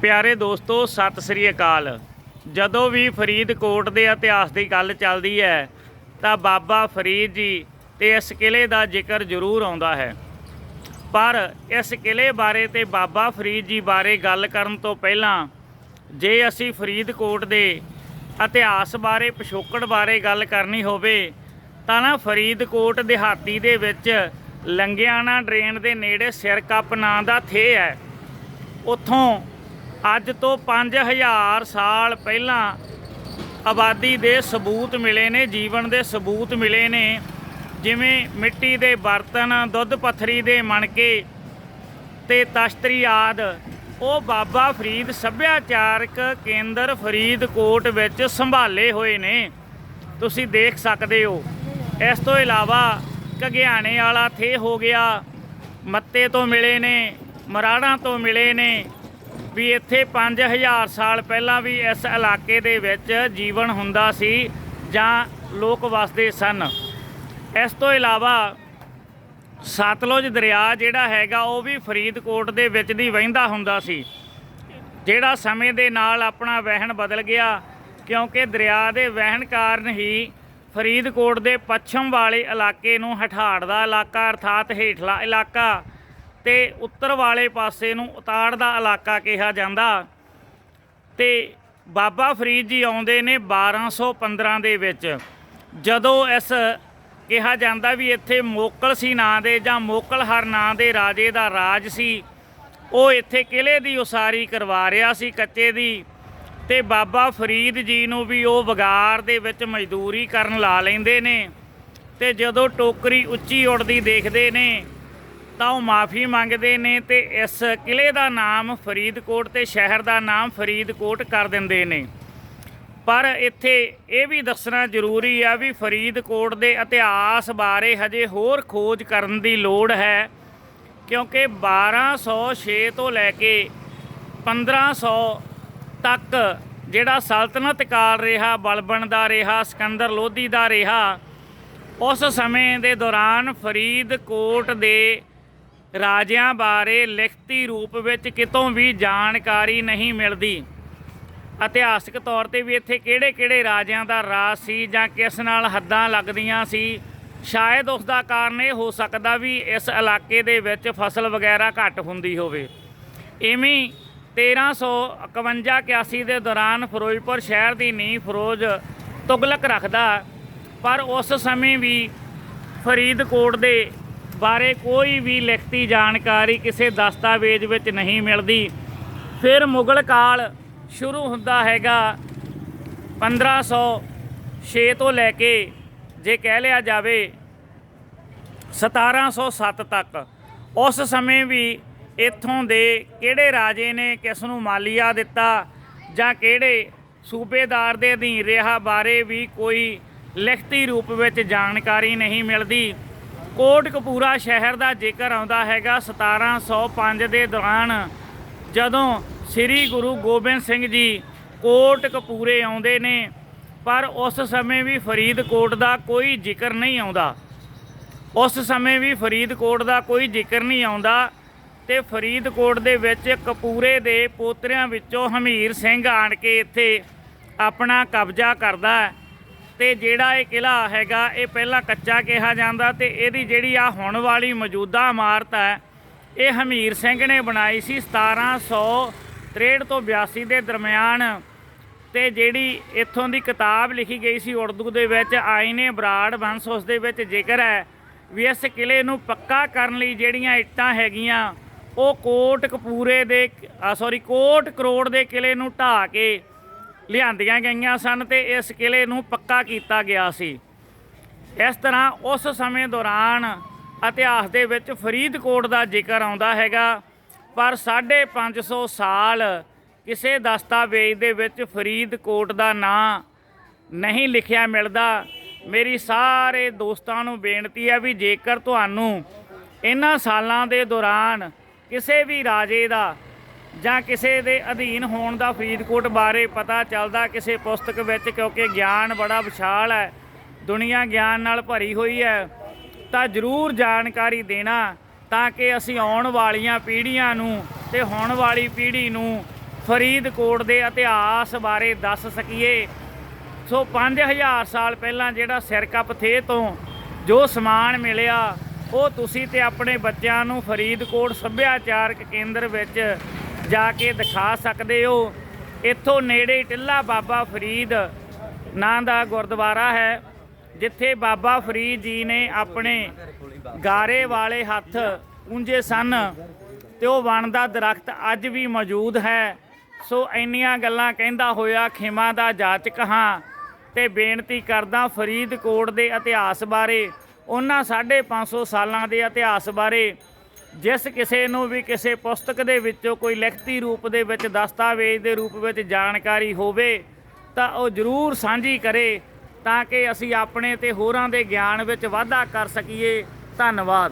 ਪਿਆਰੇ ਦੋਸਤੋ, ਸਤਿ ਸ੍ਰੀ ਅਕਾਲ। ਜਦੋਂ ਵੀ ਫਰੀਦਕੋਟ ਦੇ ਇਤਿਹਾਸ ਦੀ ਗੱਲ ਚੱਲਦੀ ਹੈ, ਤਾਂ ਬਾਬਾ ਫਰੀਦ ਜੀ ਤੇ ਇਸ ਕਿਲੇ ਦਾ ਜ਼ਿਕਰ ਜ਼ਰੂਰ ਆਉਂਦਾ ਹੈ। ਪਰ ਇਸ ਕਿਲੇ ਬਾਰੇ ਤੇ ਬਾਬਾ ਫਰੀਦ ਜੀ ਬਾਰੇ ਗੱਲ ਕਰਨ ਤੋਂ ਪਹਿਲਾਂ, ਜੇ ਅਸੀਂ ਫਰੀਦਕੋਟ ਦੇ ਇਤਿਹਾਸ ਬਾਰੇ, ਪਿਛੋਕੜ ਬਾਰੇ ਗੱਲ ਕਰਨੀ ਹੋਵੇ, ਤਾਂ ਨਾ ਫਰੀਦਕੋਟ ਦਿਹਾਤੀ ਦੇ ਵਿੱਚ ਲੰਗਿਆਣਾ ਡਰੇਨ ਦੇ ਨੇੜੇ ਸਿਰਕੱਪ ਨਾਂ ਦਾ ਥੇ ਹੈ। ਉੱਥੋਂ ਅੱਜ ਤੋਂ 5000 ਸਾਲ ਪਹਿਲਾਂ ਆਬਾਦੀ ਦੇ ਸਬੂਤ ਮਿਲੇ ਨੇ, ਜੀਵਨ ਦੇ ਸਬੂਤ ਮਿਲੇ ਨੇ। ਜਿਵੇਂ ਮਿੱਟੀ ਦੇ ਬਰਤਨ, ਦੁੱਧ ਪੱਥਰੀ ਦੇ ਮਣਕੇ ਤੇ ਤਸ਼ਤਰੀ ਆਦ, ਉਹ ਬਾਬਾ ਫਰੀਦ ਸੱਭਿਆਚਾਰਕ ਕੇਂਦਰ ਫਰੀਦਕੋਟ ਵਿੱਚ ਸੰਭਾਲੇ ਹੋਏ ਨੇ। ਤੁਸੀਂ ਦੇਖ ਸਕਦੇ ਹੋ। ਇਸ ਤੋਂ ਇਲਾਵਾ ਘਗਿਆਣੇ ਵਾਲਾ ਥੇ ਹੋ ਗਿਆ, ਮੱਤੇ ਤੋਂ ਮਿਲੇ ਨੇ, ਮਰਾੜਾਂ ਤੋਂ ਮਿਲੇ ਨੇ ਵੀ ਇੱਥੇ 5000 ਸਾਲ ਪਹਿਲਾਂ ਵੀ ਇਸ ਇਲਾਕੇ ਦੇ ਵਿੱਚ ਜੀਵਨ ਹੁੰਦਾ ਸੀ ਜਾਂ ਲੋਕ ਵਸਦੇ ਸਨ। ਇਸ ਤੋਂ ਇਲਾਵਾ ਸਤਲੁਜ ਦਰਿਆ ਜਿਹੜਾ ਹੈਗਾ, ਉਹ ਵੀ ਫਰੀਦਕੋਟ ਦੇ ਵਿੱਚ ਦੀ ਵਹਿੰਦਾ ਹੁੰਦਾ ਸੀ, ਜਿਹੜਾ ਸਮੇਂ ਦੇ ਨਾਲ ਆਪਣਾ ਵਹਿਣ ਬਦਲ ਗਿਆ, ਕਿਉਂਕਿ ਦਰਿਆ ਦੇ ਵਹਿਣ ਕਾਰਨ ਹੀ ਫਰੀਦਕੋਟ ਦੇ ਪੱਛਮ ਵਾਲੇ ਇਲਾਕੇ ਨੂੰ ਹਠਾੜ ਦਾ ਇਲਾਕਾ ਅਰਥਾਤ ਹੇਠਲਾ ਇਲਾਕਾ ਤੇ ਉੱਤਰ ਵਾਲੇ ਪਾਸੇ ਨੂੰ ਉਤਾੜ ਦਾ ਇਲਾਕਾ ਕਿਹਾ ਜਾਂਦਾ। ਤੇ ਬਾਬਾ ਫਰੀਦ ਜੀ ਆਉਂਦੇ ਨੇ 1215 ਦੇ ਵਿੱਚ। ਜਦੋਂ ਇਸ ਕਿਹਾ ਜਾਂਦਾ ਵੀ ਇੱਥੇ ਮੋਕਲ ਸੀ ਨਾਂ ਦੇ ਜਾਂ ਮੋਕਲਹਰ ਨਾਂ ਦੇ ਰਾਜੇ ਦਾ ਰਾਜ ਸੀ, ਉਹ ਇੱਥੇ ਕਿਲੇ ਦੀ ਉਸਾਰੀ ਕਰਵਾ ਰਿਹਾ ਸੀ ਕੱਚੇ ਦੀ ਤੇ ਬਾਬਾ ਫਰੀਦ ਜੀ ਨੂੰ ਵੀ ਉਹ ਵਗਾਰ ਦੇ ਵਿੱਚ ਮਜ਼ਦੂਰੀ ਕਰਨ ਲਾ ਲੈਂਦੇ ਨੇ ਤੇ ਜਦੋਂ ਟੋਕਰੀ ਉੱਚੀ ਉੱਡਦੀ ਦੇਖਦੇ ਨੇ ਤਾਂ ਉਹ ਮਾਫੀ ਮੰਗਦੇ ਨੇ ਤੇ ਇਸ ਕਿਲੇ ਦਾ ਨਾਮ ਫਰੀਦਕੋਟ ਤੇ ਸ਼ਹਿਰ ਦਾ ਨਾਮ ਫਰੀਦਕੋਟ ਕਰ ਦਿੰਦੇ ਨੇ। ਪਰ ਇੱਥੇ ਇਹ ਵੀ ਦੱਸਣਾ ਜ਼ਰੂਰੀ ਆ ਵੀ ਫਰੀਦਕੋਟ ਦੇ ਇਤਿਹਾਸ ਬਾਰੇ ਹਜੇ ਹੋਰ ਖੋਜ ਕਰਨ ਦੀ ਲੋੜ ਹੈ, ਕਿਉਂਕਿ 1206 ਤੋਂ ਲੈ ਕੇ 1500 ਤੱਕ ਜਿਹੜਾ ਸਲਤਨਤ ਕਾਲ ਰਿਹਾ ਬਲਬਨ ਦਾ ਰਿਹਾ, ਸਿਕੰਦਰ ਲੋਧੀ ਦਾ ਰਿਹਾ, ਉਸ ਸਮੇਂ ਦੇ ਦੌਰਾਨ ਫਰੀਦਕੋਟ ਦੇ ਰਾਜਿਆਂ ਬਾਰੇ ਲਿਖਤੀ ਰੂਪ ਵਿੱਚ ਕਿਤੋਂ ਵੀ ਜਾਣਕਾਰੀ ਨਹੀਂ ਮਿਲਦੀ। ਇਤਿਹਾਸਕ ਤੌਰ ਤੇ ਵੀ ਇੱਥੇ ਕਿਹੜੇ-ਕਿਹੜੇ ਰਾਜਿਆਂ ਦਾ ਰਾਜ ਸੀ ਜਾਂ ਕਿਸ ਨਾਲ ਹੱਦਾਂ ਲੱਗਦੀਆਂ ਸੀ, ਸ਼ਾਇਦ ਉਸ ਦਾ ਕਾਰਨ ਇਹ ਹੋ ਸਕਦਾ ਵੀ ਇਸ ਇਲਾਕੇ ਦੇ ਵਿੱਚ ਫਸਲ ਵਗੈਰਾ ਘੱਟ ਹੁੰਦੀ ਹੋਵੇ। ਇਵੇਂ 1351 81 ਦੇ ਦੌਰਾਨ ਫਿਰੋਜ਼ਪੁਰ ਸ਼ਹਿਰ ਦੀ ਨੀਂਹ ਫਿਰੋਜ਼ ਤੁਗਲਕ ਰੱਖਦਾ, ਪਰ ਉਸ ਸਮੇਂ ਵੀ ਫਰੀਦਕੋਟ ਦੇ ਬਾਰੇ ਕੋਈ ਵੀ ਲਿਖਤੀ ਜਾਣਕਾਰੀ ਕਿਸੇ ਦਸਤਾਵੇਜ਼ ਵਿੱਚ ਨਹੀਂ ਮਿਲਦੀ। ਫਿਰ ਮੁਗਲ ਕਾਲ ਸ਼ੁਰੂ ਹੁੰਦਾ ਹੈਗਾ 1506 ਤੋਂ ਲੈ ਕੇ ਜੇ ਕਹਿ ਲਿਆ ਜਾਵੇ 1707 ਤੱਕ। ਉਸ ਸਮੇਂ ਵੀ ਇੱਥੋਂ ਦੇ ਕਿਹੜੇ ਰਾਜੇ ਨੇ, ਕਿਸ ਨੂੰ ਮਾਲੀਆ ਦਿੱਤਾ ਜਾਂ ਕਿਹੜੇ ਸੂਬੇਦਾਰ ਦੇ ਅਧੀਨ ਰਿਹਾ ਬਾਰੇ ਵੀ ਕੋਈ ਲਿਖਤੀ ਰੂਪ ਵਿੱਚ ਜਾਣਕਾਰੀ ਨਹੀਂ ਮਿਲਦੀ। ਕੋਟਕਪੂਰਾ ਸ਼ਹਿਰ ਦਾ ਜ਼ਿਕਰ ਆਉਂਦਾ ਹੈਗਾ। 1705 ਦੇ ਦੌਰਾਨ ਜਦੋਂ ਸ੍ਰੀ ਗੁਰੂ ਗੋਬਿੰਦ ਸਿੰਘ ਜੀ ਕੋਟਕਪੂਰੇ ਆਉਂਦੇ ਨੇ, ਪਰ ਉਸ ਸਮੇਂ ਵੀ ਫਰੀਦਕੋਟ ਦਾ ਕੋਈ ਜ਼ਿਕਰ ਨਹੀਂ ਆਉਂਦਾ। ਉਸ ਸਮੇਂ ਵੀ ਫਰੀਦਕੋਟ ਦਾ ਕੋਈ ਜ਼ਿਕਰ ਨਹੀਂ ਆਉਂਦਾ ਤੇ ਫਰੀਦਕੋਟ ਦੇ ਵਿੱਚ ਕਪੂਰੇ ਦੇ ਪੋਤਰਿਆਂ ਵਿੱਚੋਂ ਹਮੀਰ ਸਿੰਘ ਆਣ ਕੇ ਇੱਥੇ ਆਪਣਾ ਕਬਜ਼ਾ ਕਰਦਾ ਹੈ। ਤੇ ਜਿਹੜਾ ਇਹ ਕਿਲਾ ਹੈਗਾ, ਇਹ ਪਹਿਲਾਂ ਕੱਚਾ ਕਿਹਾ ਜਾਂਦਾ ਤੇ ਇਹਦੀ ਜਿਹੜੀ ਆ ਹੁਣ ਵਾਲੀ ਮੌਜੂਦਾ ਇਮਾਰਤ ਹੈ, ਇਹ ਹਮੀਰ ਸਿੰਘ ਨੇ ਬਣਾਈ ਸੀ 1763 ਤੋਂ 82 ਦੇ ਦਰਮਿਆਨ ਤੇ ਜਿਹੜੀ ਇੱਥੋਂ ਦੀ ਕਿਤਾਬ ਲਿਖੀ ਗਈ ਸੀ ਉਰਦੂ ਦੇ ਵਿੱਚ, ਆਇਨੇ ਬਰਾੜ ਵੰਸ ਉਸ ਦੇ ਵਿੱਚ ਜ਼ਿਕਰ ਹੈ ਵੀ ਇਸ ਕਿਲੇ ਨੂੰ ਪੱਕਾ ਕਰਨ ਲਈ ਜਿਹੜੀਆਂ ਇੱਟਾਂ ਹੈਗੀਆਂ, ਉਹ ਕੋਟ ਕਪੂਰੇ ਦੇ ਸੌਰੀ ਕੋਟ ਕਰੋੜ ਦੇ ਕਿਲੇ ਨੂੰ ਢਾਹ ਕੇ ਲਿਆਂਦੀਆਂ ਗਈਆਂ ਸਨ ਤੇ ਇਸ ਕਿਲੇ ਨੂੰ ਪੱਕਾ ਕੀਤਾ ਗਿਆ ਸੀ। ਇਸ ਤਰ੍ਹਾਂ ਉਸ ਸਮੇਂ ਦੌਰਾਨ ਇਤਿਹਾਸ ਦੇ ਵਿੱਚ ਫਰੀਦਕੋਟ ਦਾ ਜ਼ਿਕਰ ਆਉਂਦਾ ਹੈਗਾ, ਪਰ 550 ਸਾਲ ਕਿਸੇ ਦਸਤਾਵੇਜ਼ ਦੇ ਵਿੱਚ ਫਰੀਦਕੋਟ ਦਾ ਨਾਂ ਨਹੀਂ ਲਿਖਿਆ ਮਿਲਦਾ। ਮੇਰੀ ਸਾਰੇ ਦੋਸਤਾਂ ਨੂੰ ਬੇਨਤੀ ਹੈ ਵੀ ਜੇਕਰ ਤੁਹਾਨੂੰ ਇਹਨਾਂ ਸਾਲਾਂ ਦੇ ਦੌਰਾਨ ਕਿਸੇ ਵੀ ਰਾਜੇ ਦਾ ਜਾਂ ਕਿਸੇ ਦੇ ਅਧੀਨ ਹੋਣ ਦਾ ਫਰੀਦਕੋਟ ਬਾਰੇ ਪਤਾ ਚੱਲਦਾ ਕਿਸੇ ਪੁਸਤਕ ਵਿੱਚ, ਕਿਉਂਕਿ ਗਿਆਨ ਬੜਾ ਵਿਸ਼ਾਲ ਹੈ, ਦੁਨੀਆ ਗਿਆਨ ਨਾਲ ਭਰੀ ਹੋਈ ਹੈ, ਤਾਂ ਜ਼ਰੂਰ ਜਾਣਕਾਰੀ ਦੇਣਾ, ਤਾਂ ਕਿ ਅਸੀਂ ਆਉਣ ਵਾਲੀਆਂ ਪੀੜ੍ਹੀਆਂ ਨੂੰ ਤੇ ਹੁਣ ਵਾਲੀ ਪੀੜ੍ਹੀ ਨੂੰ ਫਰੀਦਕੋਟ ਦੇ ਇਤਿਹਾਸ ਬਾਰੇ ਦੱਸ ਸਕੀਏ। ਸੋ 5000 ਸਾਲ ਪਹਿਲਾਂ ਜਿਹੜਾ ਸਿਰਕਪ ਥੇ ਤੋਂ ਜੋ ਸਮਾਨ ਮਿਲਿਆ, ਉਹ ਤੁਸੀਂ ਤੇ ਆਪਣੇ ਬੱਚਿਆਂ ਨੂੰ ਫਰੀਦਕੋਟ ਸੱਭਿਆਚਾਰਕ ਕੇਂਦਰ ਵਿੱਚ ਜਾ ਕੇ ਦਿਖਾ ਸਕਦੇ ਹੋ। ਇੱਥੋਂ ਨੇੜੇ ਟਿੱਲਾ ਬਾਬਾ ਫਰੀਦ ਨਾਂ ਦਾ ਗੁਰਦੁਆਰਾ ਹੈ, ਜਿੱਥੇ ਬਾਬਾ ਫਰੀਦ ਜੀ ਨੇ ਆਪਣੇ ਗਾਰੇ ਵਾਲੇ ਹੱਥ ਉਂਝੇ ਸਨ ਤੇ ਉਹ ਵਣ ਦਾ ਦਰਖਤ ਅੱਜ ਵੀ ਮੌਜੂਦ ਹੈ। ਸੋ ਇੰਨੀਆਂ ਗੱਲਾਂ ਕਹਿੰਦਾ ਹੋਇਆ, ਖਿਮਾ ਦਾ ਜਾਚਕ ਹਾਂ ਤੇ ਬੇਨਤੀ ਕਰਦਾ ਫਰੀਦਕੋਟ ਦੇ ਇਤਿਹਾਸ ਬਾਰੇ। ਉਹਨਾਂ 550 ਸਾਲਾਂ ਦੇ ਇਤਿਹਾਸ ਬਾਰੇ ਜਿਸ ਕਿਸੇ ਨੂੰ ਵੀ ਕਿਸੇ ਪੁਸਤਕ ਦੇ ਵਿੱਚੋਂ ਕੋਈ ਲਿਖਤੀ ਰੂਪ ਦੇ ਵਿੱਚ ਦਸਤਾਵੇਜ਼ ਦੇ ਰੂਪ ਵਿੱਚ ਜਾਣਕਾਰੀ ਹੋਵੇ, ਤਾਂ ਉਹ ਜ਼ਰੂਰ ਸਾਂਝੀ ਕਰੇ, ਤਾਂ ਕਿ ਅਸੀਂ ਆਪਣੇ ਤੇ ਹੋਰਾਂ ਦੇ ਗਿਆਨ ਵਿੱਚ ਵਾਧਾ ਕਰ ਸਕੀਏ। ਧੰਨਵਾਦ।